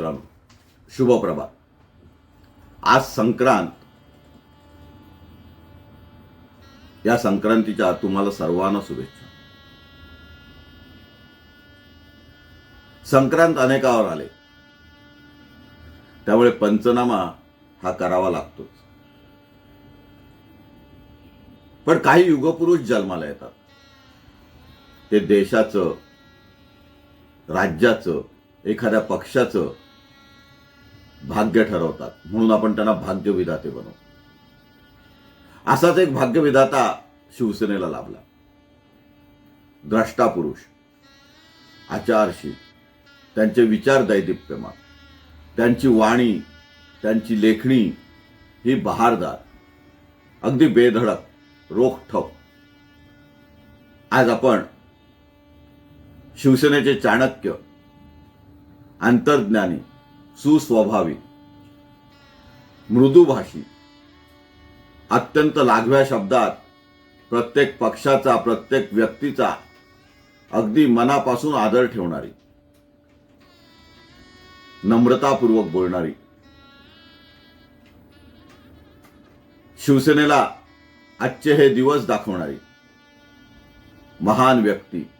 मित्रांनो शुभप्रभात. आज संक्रांत. या संक्रांतीच्या तुम्हाला सर्वांना शुभेच्छा. संक्रांत अनेकावर आले. त्यामुळे पंचनामा हा करावा लागतोच. पण काही युगपुरुष जन्माला येतात. ते देशाचं राज्याचं एखाद्या पक्षाचं भाग्य ठरवतात. म्हणून आपण त्यांना भाग्यविधाते बनवतो असाच एक भाग्यविधाता शिवसेनेला लाभला. द्रष्टा पुरुष आचारशील त्यांचे विचार दैदिप्यमान त्यांची वाणी त्यांची लेखणी ही बहारदार अगदी बेधडक रोखठोक. आज आपण शिवसेनेचे चाणक्य अंतर्ज्ञानी सुस्वभावी. मृदुभाषी. अत्यंत लाघव्या शब्दात प्रत्येक पक्षाचा प्रत्येक व्यक्तीचा अगदी मनापासून आदर ठेवणारी. नम्रतापूर्वक बोलणारी. शिवसेनेला आजचे हे दिवस दाखवणारी. महान व्यक्ती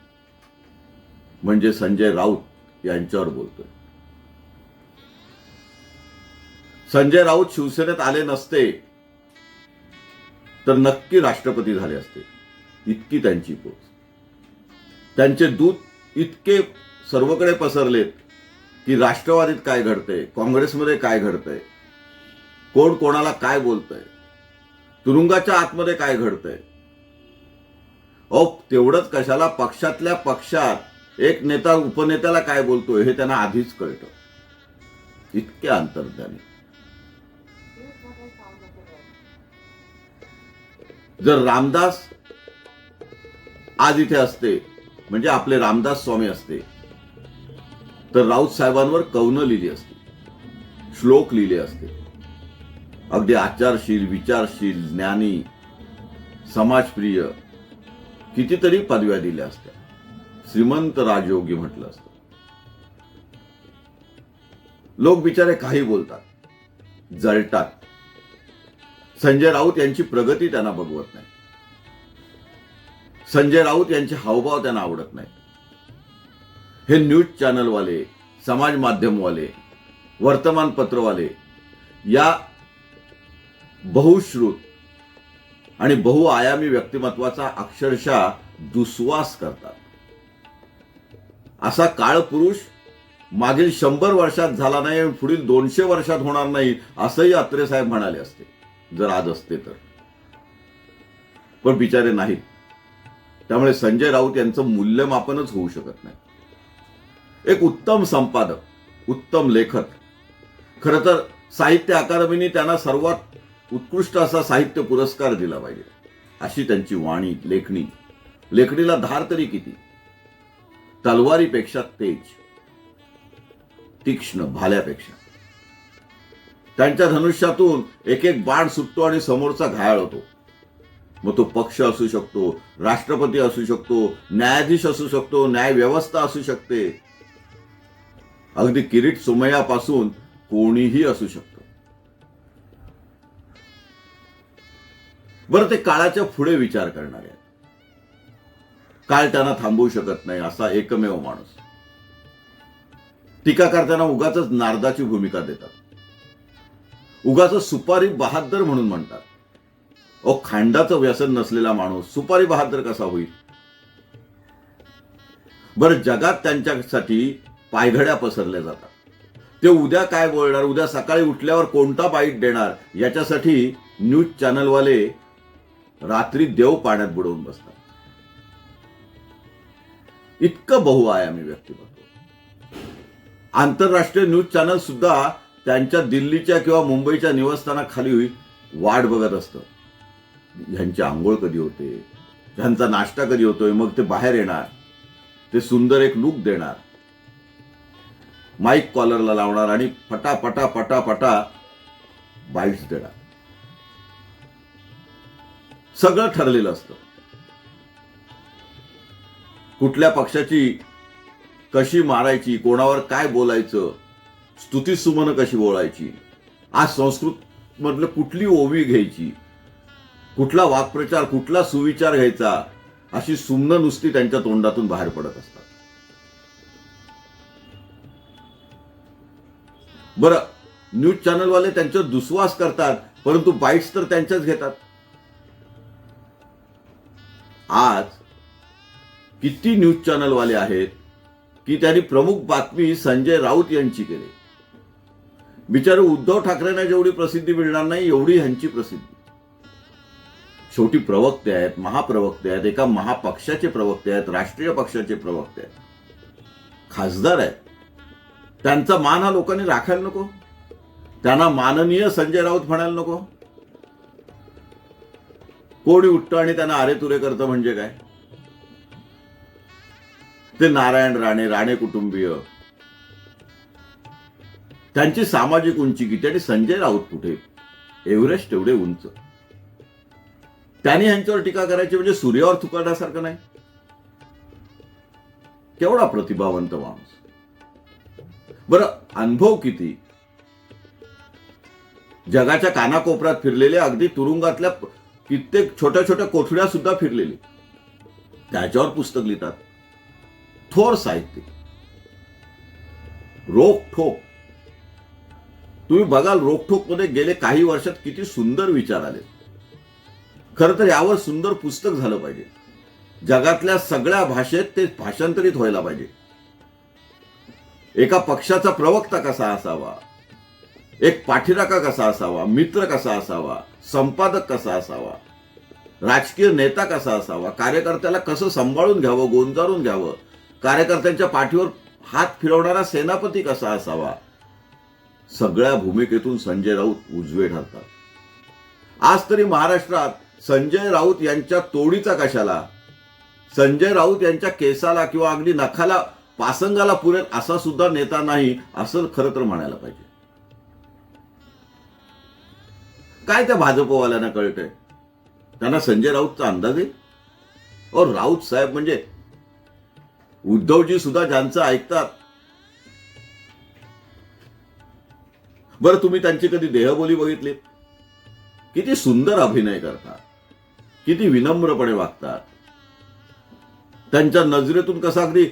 म्हणजे संजय राऊत यांच्यावर बोलतोय. संजय राऊत शिवसेनेत आले नसते तर नक्की राष्ट्रपती झाले असते. इतकी त्यांची पोच. त्यांचे दूत इतके सर्वकडे पसरलेत की राष्ट्रवादीत काय घडतंय काँग्रेसमध्ये काय घडतंय कोण कोणाला काय बोलतंय तुरुंगाच्या आतमध्ये काय घडतंय. अहो तेवढंच कशाला पक्षातल्या पक्षात एक नेता उपनेत्याला काय बोलतोय हे त्यांना आधीच कळतं. इतके अंतर्ज्ञानी. जर रामदास आज इथे असते म्हणजे आपले रामदास स्वामी असते तर राऊत साहेबांवर कवनं लिहिली असते श्लोक लिहिले असते. अगदी आचारशील विचारशील ज्ञानी समाजप्रिय कितीतरी पदव्या दिल्या असत्या. श्रीमंत राजयोगी म्हटलं असतं. लोक बिचारे काही बोलतात जळतात. संजय राऊत यांची प्रगती त्यांना बघवत नाही. संजय राऊत यांचे हावभाव त्यांना आवडत नाही. हे न्यूज चॅनलवाले समाज माध्यमवाले वर्तमानपत्रवाले या बहुश्रुत आणि बहुआयामी व्यक्तिमत्वाचा अक्षरशः दुस्वास करतात. असा काळ पुरुष मागील शंभर वर्षात झाला नाही पुढील दोनशे वर्षात होणार नाही असंही अत्रे साहेब म्हणाले असते. जर आज असते तर. पण बिचारे नाहीत त्यामुळे संजय राऊत यांचं मूल्यमापनच होऊ शकत नाही. एक उत्तम संपादक उत्तम लेखक. खरं तर साहित्य अकादमीने त्यांना सर्वात उत्कृष्ट असा साहित्य पुरस्कार दिला पाहिजे. अशी त्यांची वाणी लेखणी. लेखणीला धार तरी किती? तलवारीपेक्षा तेज. तीक्ष्ण भाल्यापेक्षा. त्यांच्या धनुष्यातून एक एक बाण सुटतो आणि समोरचा घायाळ होतो. मग तो पक्ष असू शकतो राष्ट्रपती असू शकतो न्यायाधीश असू शकतो न्याय व्यवस्था असू शकते. अगदी किरीट सुमयापासून कोणीही असू शकतो. बरं ते काळाच्या पुढे विचार करणारे आहेत. काळ त्यांना थांबवू शकत नाही असा एकमेव माणूस. टीका करताना उगाच नारदाची भूमिका देतात. उगाच सुपारी बहादर म्हणून म्हणतात. अहो खांडाचं व्यसन नसलेला माणूस सुपारी बहादर कसा होईल? बरं जगात त्यांच्यासाठी पायघड्या पसरल्या जातात. ते उद्या काय बोलणार? उद्या सकाळी उठल्यावर कोणता बाईट देणार? याच्यासाठी न्यूज चॅनलवाले रात्री देव पाण्यात बुडवून बसतात. इतकं बहुआयामी व्यक्तिमत्व. आंतरराष्ट्रीय न्यूज चॅनल सुद्धा त्यांच्या दिल्लीच्या किंवा मुंबईच्या निवासस्थानाखाली वाट बघत असतं. ह्यांची आंघोळ कधी होते? ह्यांचा नाश्ता कधी होतोय? मग ते बाहेर येणार. ते सुंदर एक लुक देणार. माईक कॉलरला लावणार आणि पटापटा पटापटा बाईट्स देणार. सगळं ठरलेलं असतं. कुठल्या पक्षाची कशी मारायची कोणावर काय बोलायचं स्तुती सुमन कशी बोलायची? आज संस्कृत मधलं कुठली ओवी घ्यायची? कुठला वाक्प्रचार कुठला सुविचार घ्यायचा? अशी सुमनं नुसती त्यांच्या तोंडातून बाहेर पडत असतात. बरं न्यूज चॅनलवाले त्यांच्यावर दुस्वास करतात परंतु बाईट्स तर त्यांच्याच घेतात. आज किती न्यूज चॅनलवाले आहेत की त्यांनी प्रमुख बातमी संजय राऊत यांची केली. बिचारे उद्धव ठाकरेंना जेवढी प्रसिद्धी मिळणार नाही एवढी ह्यांची प्रसिद्धी. शेवटी प्रवक्ते आहेत महाप्रवक्ते आहेत एका महापक्षाचे प्रवक्ते आहेत राष्ट्रीय पक्षाचे प्रवक्ते आहेत. खासदार आहेत. त्यांचा मान हा लोकांनी राखायला नको. त्यांना माननीय संजय राऊत म्हणायला नको. कोणी उठतं आणि त्यांना आरे तुरे करतं म्हणजे काय? ते नारायण राणे राणे कुटुंबीय. त्यांची सामाजिक उंची किती आणि संजय राऊत कुठे? एव्हरेस्ट एवढे उंच. त्यांनी यांच्यावर टीका करायची म्हणजे सूर्यावर थुकाण्यासारखं नाही. केवढा प्रतिभावंत माणूस. बरं अनुभव किती? जगाच्या कानाकोपऱ्यात फिरलेले अगदी तुरुंगातल्या कित्येक छोट्या छोट्या कोठड्या सुद्धा फिरलेले. त्याच्यावर पुस्तक लिहितात. थोर साहित्य रोख ठोक. तुम्ही बघाल रोखोकमध्ये गेले काही वर्षात किती सुंदर विचार आले. खरं तर यावर सुंदर पुस्तक झालं पाहिजे. जगातल्या सगळ्या भाषेत ते भाषांतरित व्हायला पाहिजे. एका पक्षाचा प्रवक्ता कसा असावा? एक पाठीराका कसा असावा? मित्र कसा असावा? संपादक कसा असावा? राजकीय नेता कसा असावा? कार्यकर्त्याला कसं सांभाळून घ्यावं गोंजारून घ्यावं? कार्यकर्त्यांच्या पाठीवर हात फिरवणारा सेनापती कसा असावा? सगळ्या भूमिकेतून संजय राऊत उजवे ठरतात. आज तरी महाराष्ट्रात संजय राऊत यांच्या तोडीचा कशाला? संजय राऊत यांच्या केसाला किंवा अगदी नखाला पासंगाला पुरेल असा सुद्धा नेता नाही असं खरं तर म्हणायला पाहिजे. काय त्या भाजपवाल्यांना कळतंय? त्यांना संजय राऊतचा अंदाज आहे? और राऊत साहेब म्हणजे उद्धवजी सुद्धा ज्यांचं ऐकतात बरं तुम्ही त्यांची कधी देहबोली बघितली किती सुंदर अभिनय करतात. किती विनम्रपणे वागतात. त्यांच्या नजरेतून कसा अगदी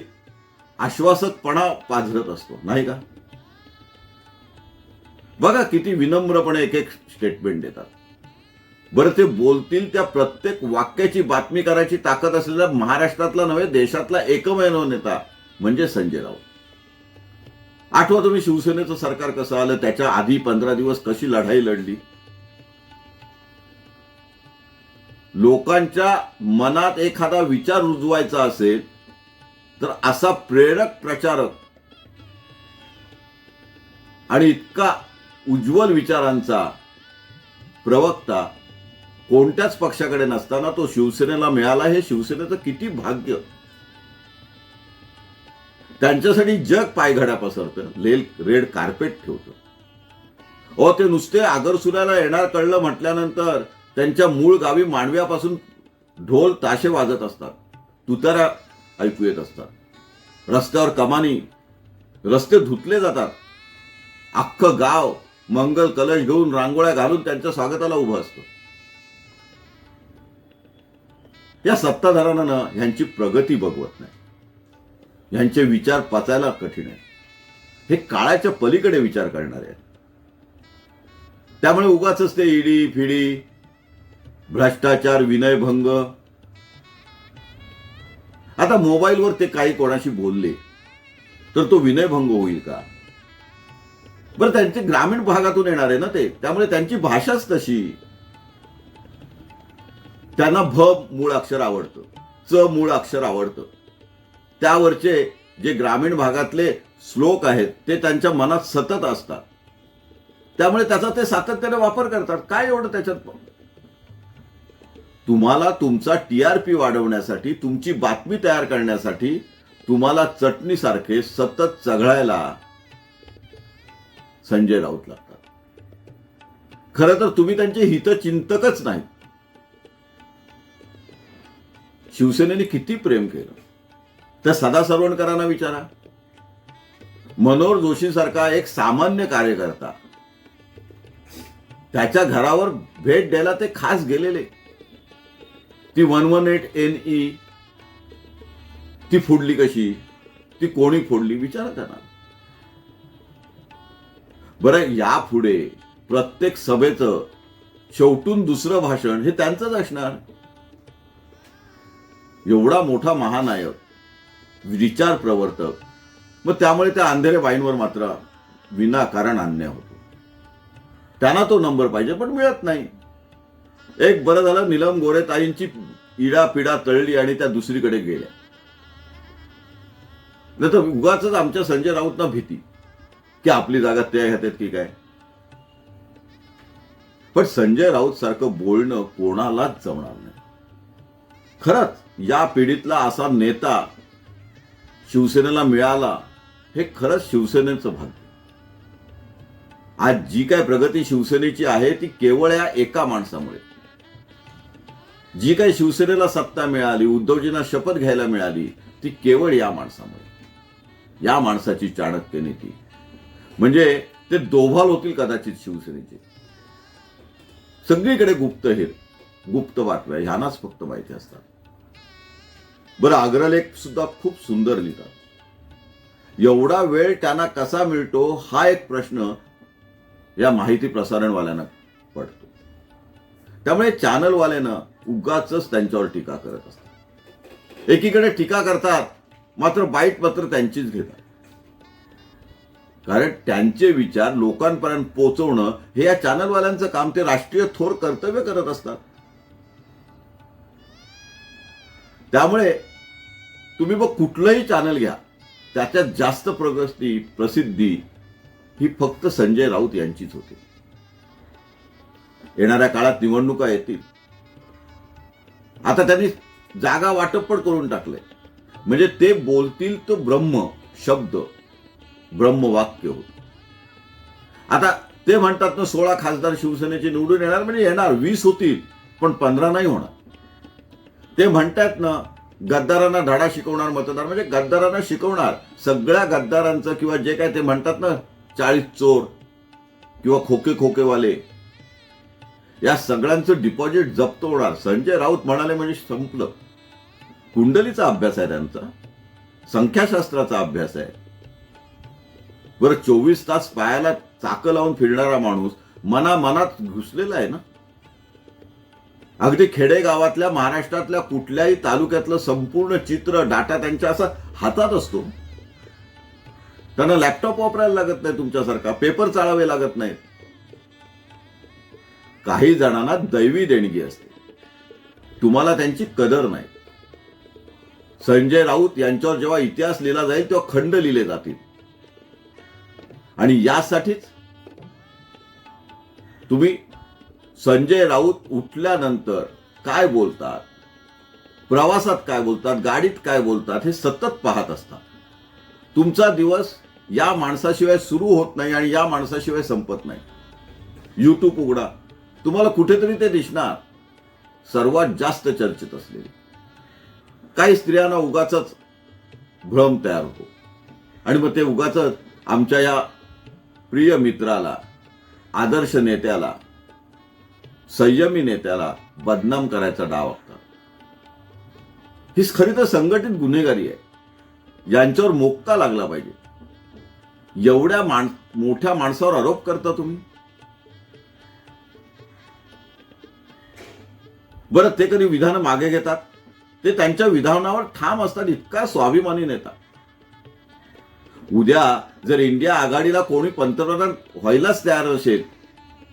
आश्वासकपणा पाझरत असतो नाही का? बघा किती विनम्रपणे एक एक स्टेटमेंट देतात. बरं ते बोलतील त्या प्रत्येक वाक्याची बातमी करायची ताकद असलेला महाराष्ट्रातला नव्हे देशातला एकमेव नेता म्हणजे संजय राऊत. आठवा तुम्ही शिवसेनेचं सरकार कसं आलं? त्याच्या आधी पंधरा दिवस कशी लढाई लढली? लोकांच्या मनात एखादा विचार रुजवायचा असेल तर असा प्रेरक प्रचारक आणि इतका उज्ज्वल विचारांचा प्रवक्ता कोणत्याच पक्षाकडे नसताना तो शिवसेनेला मिळाला हे शिवसेनेचं किती भाग्य. त्यांच्यासाठी जग पायघड्या पसरतं. लेल रेड कार्पेट ठेवतं. अ ते नुसते आगरसुराला येणार कळलं म्हटल्यानंतर त्यांच्या मूळ गावी मांडव्यापासून ढोल ताशे वाजत असतात. तुतारा ऐकू येत असतात. रस्त्यावर कमानी रस्ते धुतले जातात. अख्खं गाव मंगल कलश घेऊन रांगोळ्या घालून त्यांच्या स्वागताला उभं असतं. या सत्ताधाऱ्यांना ह्यांची प्रगती बघवत नाही. यांचे विचार पचायला कठीण आहे हे काळाच्या पलीकडे विचार करणारे आहेत. त्यामुळे उगाच ते ईडी फिडी भ्रष्टाचार विनयभंग. आता मोबाईलवर ते काही कोणाशी बोलले तर तो विनयभंग होईल का? बरं त्यांचे ग्रामीण भागातून येणार आहे ना ते? त्यामुळे त्यांची भाषाच तशी. त्यांना भ मूळ अक्षर आवडतं. च मूळ अक्षर आवडतं. त्यावरचे जे ग्रामीण भागातले श्लोक आहेत ते त्यांच्या मनात सतत असतात. त्यामुळे त्याचा ते सातत्याने वापर करतात. काय एवढं त्याच्यात? तुम्हाला तुमचा टी आर पी वाढवण्यासाठी तुमची बातमी तयार करण्यासाठी तुम्हाला चटणीसारखे सतत चघळायला संजय राऊत लागतात. खरं तर तुम्ही त्यांचे हितचिंतकच नाही शिवसेनेने किती प्रेम केलं? तर सदा सरवणकरांना विचारा. मनोहर जोशीसारखा एक सामान्य कार्यकर्ता. त्याच्या घरावर भेट द्यायला ते खास गेलेले. ती one one eight N E. ती फोडली कशी? ती कोणी फोडली? विचारा त्यांना. बरं यापुढे प्रत्येक सभेचं शेवटून दुसरं भाषण हे त्यांचंच असणार. एवढा मोठा महानायक विचार प्रवर्तक. मग त्यामुळे त्या अंधेरे बाईंवर मात्र विनाकारण अन्याय होतो. त्यांना तो नंबर पाहिजे पण मिळत नाही. एक बरं झालं निलम गोरे ताईंची इडा पिडा तळली आणि त्या दुसरीकडे गेल्या. नाही तर उगाच आमच्या संजय राऊतना भीती की आपली जागा ते घेतात की काय? पण संजय राऊत सारखं बोलणं कोणालाच जमणार नाही. खरंच या पिढीतला असा नेता शिवसेनेला मिळाला हे खरंच शिवसेनेचं भाग्य आज जी काय प्रगती शिवसेनेची आहे ती केवळ या एका माणसामुळे. जी काय शिवसेनेला सत्ता मिळाली उद्धवजींना शपथ घ्यायला मिळाली ती केवळ या माणसामुळे. या माणसाची चाणक्य नीती. म्हणजे ते दोभाल होतील कदाचित शिवसेनेचे. सगळीकडे गुप्त हे गुप्त बातम्या ह्यांनाच फक्त माहिती असतात. बरं अग्रलेख सुद्धा खूप सुंदर लिहितात. एवढा वेळ त्यांना कसा मिळतो हा एक प्रश्न या माहिती प्रसारणवाल्यांना पडतो. त्यामुळे चॅनलवाल्यानं उगाच त्यांच्यावर टीका करत असतात. एकीकडे टीका करतात मात्र बाईट मात्र त्यांचीच घेतात. कारण त्यांचे विचार लोकांपर्यंत पोचवणं हे या चॅनलवाल्यांचं काम ते राष्ट्रीय थोर कर्तव्य करत असतात. त्यामुळे तुम्ही मग कुठलंही चॅनल घ्या. त्याच्यात जास्त प्रगती प्रसिद्धी ही फक्त संजय राऊत यांचीच होती. येणाऱ्या काळात निवडणुका येतील. आता त्यांनी जागा वाटप पण करून टाकलंय. म्हणजे ते बोलतील तो ब्रह्म शब्द ब्रह्मवाक्य होत. आता ते म्हणतात ना सोळा खासदार शिवसेनेचे निवडून येणार म्हणजे येणार वीस होतील पण पंधरा नाही होणार. ते म्हणतात ना गद्दारांना धडा शिकवणार मतदार म्हणजे गद्दारांना शिकवणार. सगळ्या गद्दारांचं किंवा जे काय ते म्हणतात ना चाळीस चोर किंवा खोके खोकेवाले या सगळ्यांचं डिपॉझिट जप्त होणार. संजय राऊत म्हणाले म्हणजे संपलं. कुंडलीचा अभ्यास आहे त्यांचा. संख्याशास्त्राचा अभ्यास आहे. बरं चोवीस तास पायाला चाकं लावून फिरणारा माणूस मना मनात घुसलेला आहे ना? अगदी खेडेगावातल्या महाराष्ट्रातल्या कुठल्याही तालुक्यातलं संपूर्ण चित्र डाटा त्यांच्या असा हातात असतो. त्यांना लॅपटॉप वापरायला लागत नाही तुमच्यासारखा पेपर चाळावे लागत नाहीत. काही जणांना दैवी देणगी असते. तुम्हाला त्यांची कदर नाही. संजय राऊत यांच्यावर जेव्हा इतिहास लिहिला जाईल तेव्हा खंड लिहिले जातील. आणि यासाठीच तुम्ही संजय राऊत उठल्यानंतर काय बोलतात? प्रवासात काय बोलतात? गाडीत काय बोलतात? हे सतत पाहत असतात. तुमचा दिवस या माणसाशिवाय सुरू होत नाही आणि या माणसाशिवाय संपत नाही. यूट्यूब उघडा. तुम्हाला कुठेतरी ते दिसणार. सर्वात जास्त चर्चेत असलेले. काही स्त्रियांना उगाच भ्रम तयार होतो. आणि मग ते उगाच आमच्या या प्रिय मित्राला आदर्श नेत्याला संयमी नेत्याला बदनाम करायचा डाव आखतात ही खरी तर संघटित गुन्हेगारी आहे. यांच्यावर मोक्का लागला पाहिजे. एवढ्या माण मोठ्या माणसावर आरोप करता तुम्ही? बरं ते कधी विधान मागे घेतात? ते त्यांच्या विधानावर ठाम असतात इतका स्वाभिमानी नेता उद्या जर इंडिया आघाडीला कोणी पंतप्रधान व्हायलाच तयार असेल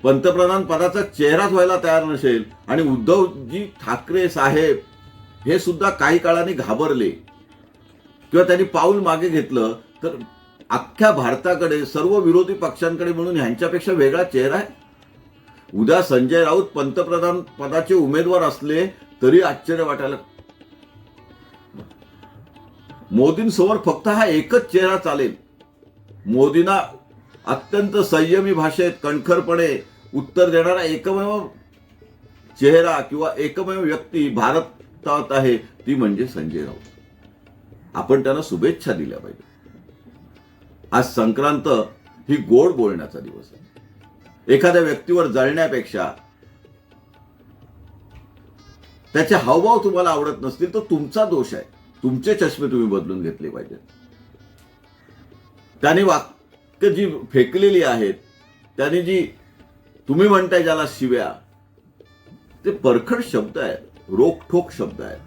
पंतप्रधान पदाचा चेहराच व्हायला तयार नसेल आणि उद्धवजी ठाकरे साहेब हे सुद्धा काही काळाने घाबरले. किंवा त्यांनी पाऊल मागे घेतलं तर अख्ख्या भारताकडे सर्व विरोधी पक्षांकडे म्हणून ह्यांच्यापेक्षा वेगळा चेहरा आहे? उद्या संजय राऊत पंतप्रधान पदाचे उमेदवार असले तरी आश्चर्य वाटायला मोदींसमोर फक्त हा एकच चेहरा चालेल. मोदींना अत्यंत संयमी भाषेत कणखरपणे उत्तर देणारा एकमेव चेहरा किंवा एकमेव व्यक्ती भारतात आहे ती म्हणजे संजय राऊत. आपण त्यांना शुभेच्छा दिल्या पाहिजे. आज संक्रांत ही गोड बोलण्याचा दिवस आहे. एखाद्या व्यक्तीवर जळण्यापेक्षा त्याचे हावभाव तुम्हाला आवडत नसतील तर तुमचा दोष आहे. तुमचे चष्मे तुम्ही बदलून घेतले पाहिजेत. त्याने वाक्य जी फेकलेली आहेत त्याने जी तुम्ही म्हणताय ज्याला शिव्या. ते परखड शब्द आहेत रोखोक शब्द आहेत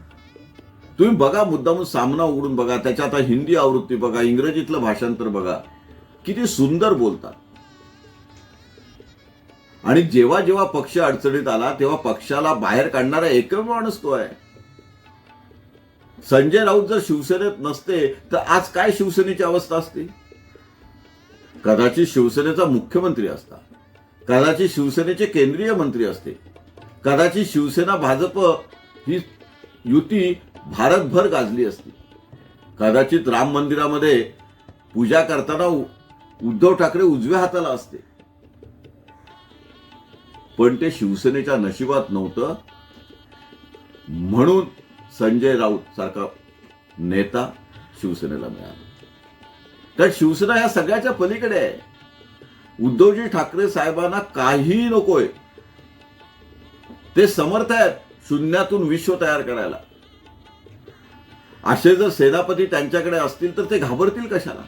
तुम्ही बघा मुद्दामून सामना उघडून बघा त्याच्या आता हिंदी आवृत्ती बघा इंग्रजीतलं भाषांतर बघा. किती सुंदर बोलतात. आणि जेव्हा जेव्हा पक्ष अडचणीत आला तेव्हा पक्षाला बाहेर काढणारा एकमेव माणूस तो आहे. संजय राऊत जर शिवसेनेत नसते तर आज काय शिवसेनेची अवस्था असते? कदाचित शिवसेनेचा मुख्यमंत्री असता. कदाचित शिवसेनेचे केंद्रीय मंत्री असते. कदाचित शिवसेना भाजप ही युती भारतभर गाजली असती. कदाचित राम मंदिरामध्ये पूजा करताना उद्धव ठाकरे उजव्या हाताला असते. पण ते शिवसेनेच्या नशिबात नव्हतं. म्हणून संजय राऊत सारखा नेता शिवसेनेला मिळाला. तर शिवसेना या सगळ्याच्या पलीकडे आहे. उद्धवजी ठाकरे साहेबांना काहीही नकोय. ते समर्थ आहेत शून्यातून विश्व तयार करायला. असे जर सेनापती त्यांच्याकडे असतील तर ते घाबरतील कशाला?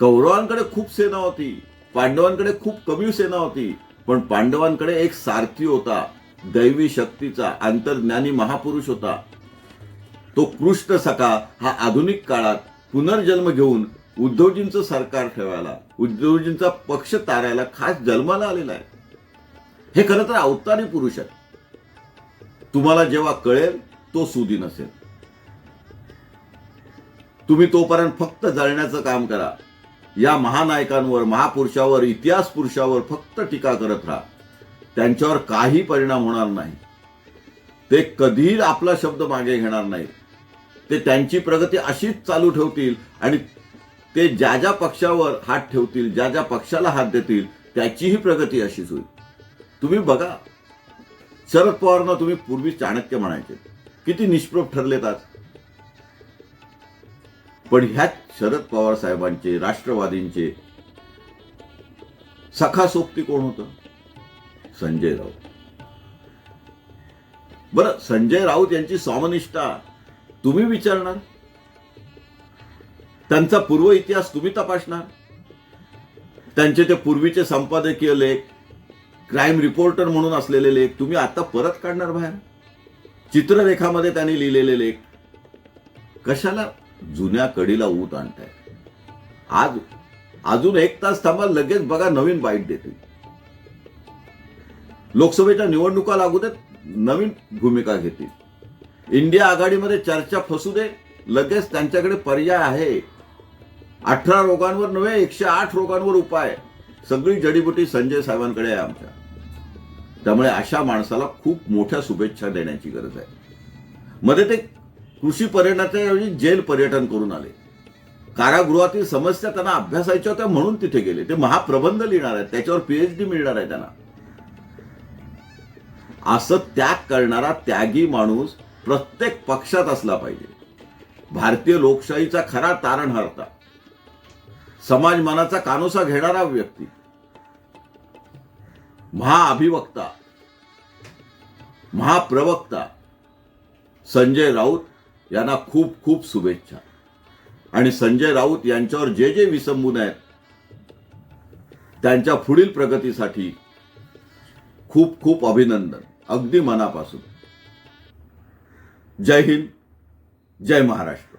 कौरवांकडे खूप सेना होती पांडवांकडे खूप कमी सेना होती पण पांडवांकडे एक सारथी होता दैवी शक्तीचा अंतर्ज्ञानी महापुरुष होता. तो कृष्ण सखा हा आधुनिक काळात पुनर्जन्म घेऊन उद्धवजींचं सरकार ठेवायला. उद्धवजींचा पक्ष तारायला खास जन्माला आलेला आहे. हे खरं तर अवतारी पुरुष आहे तुम्हाला जेव्हा कळेल तो सुदी असेल तुम्ही तोपर्यंत फक्त जळण्याचं काम करा. या महानायकांवर महापुरुषावर इतिहास पुरुषावर फक्त टीका करत राहा. त्यांच्यावर काही परिणाम होणार नाही. ते कधीही आपला शब्द मागे घेणार नाहीत. ते त्यांची प्रगती अशीच चालू ठेवतील आणि ते ज्या ज्या पक्षावर हात ठेवतील ज्या ज्या पक्षाला हात देतील त्याचीही प्रगती अशीच होईल. तुम्ही बघा शरद पवारना तुम्ही पूर्वी चाणक्य म्हणायचे. किती निष्प्रभ ठरलेत आज. पण ह्यात शरद पवार साहेबांचे राष्ट्रवादींचे सखा सोबती कोण होतं? संजय राऊत. बरं संजय राऊत यांची स्वामनिष्ठा तुम्ही विचारणार? त्यांचा पूर्व इतिहास तुम्ही तपासणार. त्यांचे ते पूर्वीचे संपादकीय लेख क्राईम रिपोर्टर म्हणून असलेले लेख तुम्ही आता परत काढणार बाहेर. चित्ररेखामध्ये त्यांनी लिहिलेले लेख. कशाला जुन्या कडीला ऊत आणताय? आज अजून एक तास थांबा लगेच बघा नवीन बाईट देतील. लोकसभेच्या निवडणुका लागू देत नवीन भूमिका घेतील. इंडिया आघाडीमध्ये चर्चा फसू दे लगेच त्यांच्याकडे पर्याय आहे. अठरा रोगांवर नव्हे एकशे आठ रोगांवर उपाय. सगळी जडीबुटी संजय साहेबांकडे आहे आमच्या. त्यामुळे अशा माणसाला खूप मोठ्या शुभेच्छा देण्याची गरज आहे. मध्ये ते कृषी पर्यटनाच्याऐवजी जेल पर्यटन करून आले. कारागृहातील समस्या त्यांना अभ्यासायच्या होत्या म्हणून तिथे गेले. ते महाप्रबंध लिहिणार आहेत त्याच्यावर पीएचडी मिळणार आहे त्यांना. असं त्याग करणारा त्यागी माणूस प्रत्येक पक्षात असला पाहिजे. भारतीय लोकशाहीचा खरा तारणहारता समाज मनाचा कानोसा घेणारा व्यक्ती. महाअभिवक्ता. महाप्रवक्ता. संजय राऊत यांना खूप खूप शुभेच्छा. आणि संजय राऊत यांच्यावर जे जे विसंबून आहेत त्यांच्या पुढील प्रगतीसाठी खूप खूप अभिनंदन. अगदी मनापासून. जय हिंद जय महाराष्ट्र.